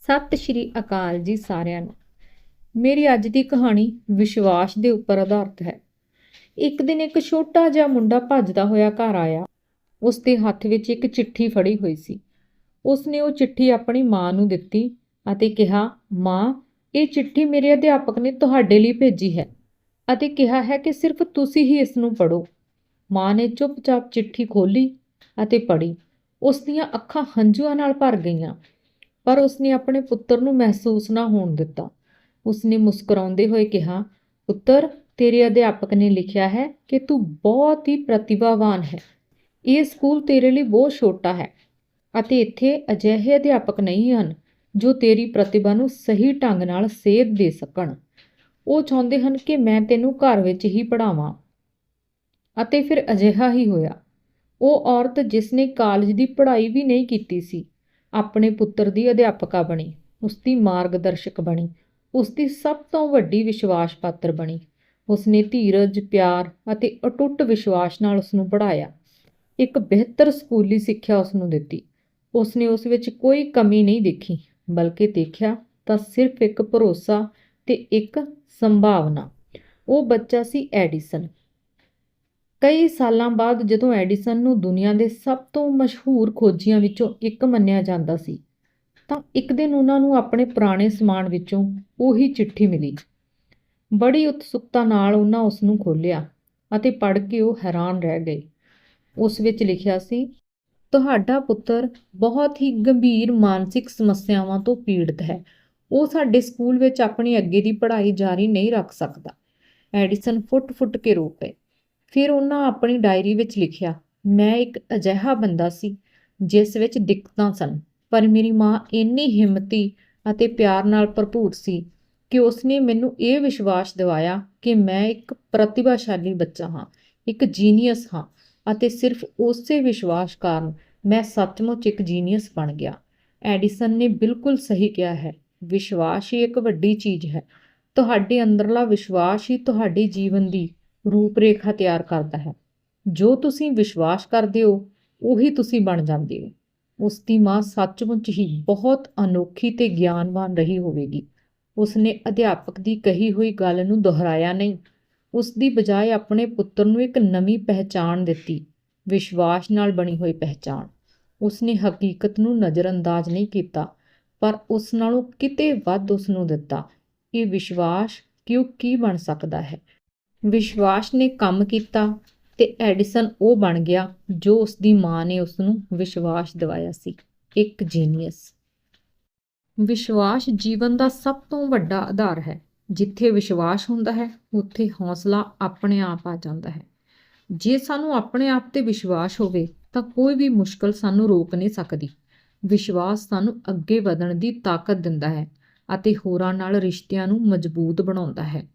ਸਤਿ ਸ਼੍ਰੀ ਅਕਾਲ ਜੀ ਸਾਰਿਆਂ ਨੂੰ। ਮੇਰੀ ਅੱਜ ਦੀ ਕਹਾਣੀ ਵਿਸ਼ਵਾਸ ਦੇ ਉੱਪਰ ਆਧਾਰਿਤ ਹੈ। ਇੱਕ ਦਿਨ ਇੱਕ ਛੋਟਾ ਜਿਹਾ ਮੁੰਡਾ ਭੱਜਦਾ ਹੋਇਆ ਘਰ ਆਇਆ। ਉਸ ਦੇ ਹੱਥ ਵਿੱਚ ਇੱਕ ਚਿੱਠੀ ਫੜੀ ਹੋਈ ਸੀ। ਉਸ ਨੇ ਉਹ ਚਿੱਠੀ ਆਪਣੀ ਮਾਂ ਨੂੰ ਦਿੱਤੀ ਅਤੇ ਕਿਹਾ, ਮਾਂ, ਇਹ ਚਿੱਠੀ ਮੇਰੇ ਅਧਿਆਪਕ ਨੇ ਤੁਹਾਡੇ ਲਈ ਭੇਜੀ ਹੈ ਅਤੇ ਕਿਹਾ ਹੈ ਕਿ ਸਿਰਫ ਤੁਸੀਂ ਹੀ ਇਸ ਨੂੰ ਪੜ੍ਹੋ। ਮਾਂ ਨੇ ਚੁੱਪਚਾਪ ਚਿੱਠੀ ਖੋਲੀ ਅਤੇ ਪੜ੍ਹੀ। ਉਸ ਦੀਆਂ ਅੱਖਾਂ ਹੰਝੂਆਂ ਨਾਲ ਭਰ ਗਈਆਂ। ਪਰ ਉਸਨੇ ਆਪਣੇ ਪੁੱਤਰ ਨੂੰ ਮਹਿਸੂਸ ਨਾ ਹੋਣ ਦਿੱਤਾ। ਉਸਨੇ ਮੁਸਕਰਾਉਂਦੇ ਹੋਏ ਕਿਹਾ, ਪੁੱਤਰ, ਤੇਰੇ ਅਧਿਆਪਕ ਨੇ ਲਿਖਿਆ ਹੈ ਕਿ ਤੂੰ ਬਹੁਤ ਹੀ ਪ੍ਰਤਿਭਾਵਾਨ ਹੈ। ਇਹ ਸਕੂਲ ਤੇਰੇ ਲਈ ਬਹੁਤ ਛੋਟਾ ਹੈ ਅਤੇ ਇੱਥੇ ਅਜਿਹੇ ਅਧਿਆਪਕ ਨਹੀਂ ਹਨ ਜੋ ਤੇਰੀ ਪ੍ਰਤਿਭਾ ਨੂੰ ਸਹੀ ਢੰਗ ਨਾਲ ਸੇਧ ਦੇ ਸਕਣ। ਉਹ ਚਾਹੁੰਦੇ ਹਨ ਕਿ ਮੈਂ ਤੈਨੂੰ ਘਰ ਵਿੱਚ ਹੀ ਪੜ੍ਹਾਵਾਂ। ਅਤੇ ਫਿਰ ਅਜਿਹਾ ਹੀ ਹੋਇਆ। ਉਹ ਔਰਤ ਜਿਸ ਨੇ ਕਾਲਜ ਦੀ ਪੜ੍ਹਾਈ ਵੀ ਨਹੀਂ ਕੀਤੀ ਸੀ ਆਪਣੇ ਪੁੱਤਰ ਦੀ ਅਧਿਆਪਕਾ ਬਣੀ ਉਸ ਦੀ ਮਾਰਗਦਰਸ਼ਕ ਬਣੀ ਉਸ ਦੀ ਸਭ ਤੋਂ ਵੱਡੀ ਵਿਸ਼ਵਾਸ ਪਾਤਰ ਬਣੀ। ਉਸ ਨੇ ਧੀਰਜ, ਪਿਆਰ ਅਤੇ ਅਟੁੱਟ ਵਿਸ਼ਵਾਸ ਨਾਲ ਉਸ ਨੂੰ ਪੜ੍ਹਾਇਆ। ਇੱਕ ਬਿਹਤਰ ਸਕੂਲੀ ਸਿੱਖਿਆ ਉਸ ਨੂੰ ਦਿੱਤੀ। ਉਸ ਨੇ ਉਸ ਵਿੱਚ ਕੋਈ ਕਮੀ ਨਹੀਂ ਦੇਖੀ, ਬਲਕਿ ਦੇਖਿਆ ਤਾਂ ਸਿਰਫ ਇੱਕ ਭਰੋਸਾ ਤੇ ਇੱਕ ਸੰਭਾਵਨਾ। ਉਹ ਬੱਚਾ ਸੀ ਐਡੀਸਨ ਕਈ ਸਾਲਾਂ ਬਾਅਦ ਜਦੋਂ ਐਡੀਸਨ ਨੂੰ ਦੁਨੀਆ ਦੇ ਸਭ ਤੋਂ ਮਸ਼ਹੂਰ ਖੋਜੀਆਂ ਵਿੱਚੋਂ ਇੱਕ ਮੰਨਿਆ ਜਾਂਦਾ ਸੀ, ਤਾਂ ਇੱਕ ਦਿਨ ਉਹਨਾਂ ਨੂੰ ਆਪਣੇ ਪੁਰਾਣੇ ਸਮਾਨ ਵਿੱਚੋਂ ਉਹੀ ਚਿੱਠੀ ਮਿਲੀ। ਬੜੀ ਉਤਸੁਕਤਾ ਨਾਲ ਉਹਨਾਂ ਉਸ ਨੂੰ ਖੋਲ੍ਹਿਆ ਅਤੇ ਪੜ੍ਹ ਕੇ ਉਹ ਹੈਰਾਨ ਰਹਿ ਗਏ। ਉਸ ਵਿੱਚ ਲਿਖਿਆ ਸੀ, ਤੁਹਾਡਾ ਪੁੱਤਰ ਬਹੁਤ ਹੀ ਗੰਭੀਰ ਮਾਨਸਿਕ ਸਮੱਸਿਆਵਾਂ ਤੋਂ ਪੀੜਤ ਹੈ। ਉਹ ਸਾਡੇ ਸਕੂਲ ਵਿੱਚ ਆਪਣੀ ਅੱਗੇ ਦੀ ਪੜ੍ਹਾਈ ਜਾਰੀ ਨਹੀਂ ਰੱਖ ਸਕਦਾ। ਐਡੀਸਨ ਫੁੱਟ-ਫੁੱਟ ਕੇ ਰੋ ਪਏ। ਫਿਰ ਉਹਨਾਂ ਆਪਣੀ ਡਾਇਰੀ ਵਿੱਚ ਲਿਖਿਆ, ਮੈਂ ਇੱਕ ਅਜਿਹਾ ਬੰਦਾ ਸੀ, ਜਿਸ ਵਿੱਚ ਦਿੱਕਤਾਂ ਸਨ, ਪਰ ਮੇਰੀ ਮਾਂ ਇੰਨੀ ਹਿੰਮਤੀ ਅਤੇ ਪਿਆਰ ਨਾਲ ਭਰਪੂਰ ਸੀ ਕਿ ਉਸਨੇ ਮੈਨੂੰ ਇਹ ਵਿਸ਼ਵਾਸ ਦਿਵਾਇਆ ਕਿ ਮੈਂ ਇੱਕ ਪ੍ਰਤਿਭਾਸ਼ਾਲੀ ਬੱਚਾ ਹਾਂ, ਇੱਕ ਜੀਨੀਅਸ ਹਾਂ ਅਤੇ ਸਿਰਫ ਉਸੇ ਵਿਸ਼ਵਾਸ ਕਾਰਨ ਮੈਂ ਸੱਚਮੁੱਚ ਇੱਕ ਜੀਨੀਅਸ ਬਣ ਗਿਆ। ਐਡੀਸਨ ਨੇ ਬਿਲਕੁਲ ਸਹੀ ਕਿਹਾ ਹੈ, ਵਿਸ਼ਵਾਸ ਹੀ ਇੱਕ ਵੱਡੀ ਚੀਜ਼ ਹੈ, ਤੁਹਾਡੇ ਅੰਦਰਲਾ ਵਿਸ਼ਵਾਸ ਹੀ ਤੁਹਾਡੇ ਜੀਵਨ ਦੀ ਰੂਪਰੇਖਾ ਤਿਆਰ ਕਰਦਾ ਹੈ। ਜੋ ਤੁਸੀਂ ਵਿਸ਼ਵਾਸ ਕਰਦੇ ਹੋ, ਉਹੀ ਤੁਸੀਂ ਬਣ ਜਾਂਦੇ ਹੋ। ਉਸ ਦੀ ਮਾਂ ਸੱਚਮੁੱਚ ਹੀ ਬਹੁਤ ਅਨੋਖੀ ਤੇ ਗਿਆਨਵਾਨ ਰਹੀ ਹੋਵੇਗੀ। ਉਸਨੇ ਅਧਿਆਪਕ ਦੀ ਕਹੀ ਹੋਈ ਗੱਲ ਨੂੰ ਦੁਹਰਾਇਆ ਨਹੀਂ। ਉਸ ਦੀ ਬਜਾਏ ਆਪਣੇ ਪੁੱਤਰ ਨੂੰ ਇੱਕ ਨਵੀਂ ਪਹਿਚਾਣ ਦਿੱਤੀ। ਵਿਸ਼ਵਾਸ ਨਾਲ ਬਣੀ ਹੋਈ ਪਹਿਚਾਣ। ਉਸਨੇ ਹਕੀਕਤ ਨੂੰ ਨਜ਼ਰਅੰਦਾਜ਼ ਨਹੀਂ ਕੀਤਾ, ਪਰ ਉਸ ਨਾਲੋਂ ਕਿਤੇ ਵੱਧ ਉਸ ਨੂੰ ਦਿੱਤਾ। ਇਹ ਵਿਸ਼ਵਾਸ ਕਿ ਉਹ ਕੀ ਬਣ ਸਕਦਾ ਹੈ? ਵਿਸ਼ਵਾਸ ਨੇ ਕੰਮ ਕੀਤਾ ਤੇ ਐਡੀਸਨ ਉਹ ਬਣ ਗਿਆ ਜੋ ਉਸ ਦੀ ਮਾਂ ਨੇ ਉਸ ਨੂੰ ਵਿਸ਼ਵਾਸ ਦਿਵਾਇਆ ਸੀ, ਇੱਕ ਜੀਨੀਅਸ ਵਿਸ਼ਵਾਸ ਜੀਵਨ ਦਾ ਸਭ ਤੋਂ ਵੱਡਾ ਆਧਾਰ ਹੈ। ਜਿੱਥੇ ਵਿਸ਼ਵਾਸ ਹੁੰਦਾ ਹੈ, ਉੱਥੇ ਹੌਸਲਾ ਆਪਣੇ ਆਪ ਆ ਜਾਂਦਾ ਹੈ। ਜੇ ਸਾਨੂੰ ਆਪਣੇ ਆਪ ਤੇ ਵਿਸ਼ਵਾਸ ਹੋਵੇ, ਤਾਂ ਕੋਈ ਵੀ ਮੁਸ਼ਕਲ ਸਾਨੂੰ ਰੋਕ ਨਹੀਂ ਸਕਦੀ। ਵਿਸ਼ਵਾਸ ਸਾਨੂੰ ਅੱਗੇ ਵਧਣ ਦੀ ਤਾਕਤ ਦਿੰਦਾ ਹੈ ਅਤੇ ਹੋਰਾਂ ਨਾਲ ਰਿਸ਼ਤਿਆਂ ਨੂੰ ਮਜ਼ਬੂਤ ਬਣਾਉਂਦਾ ਹੈ।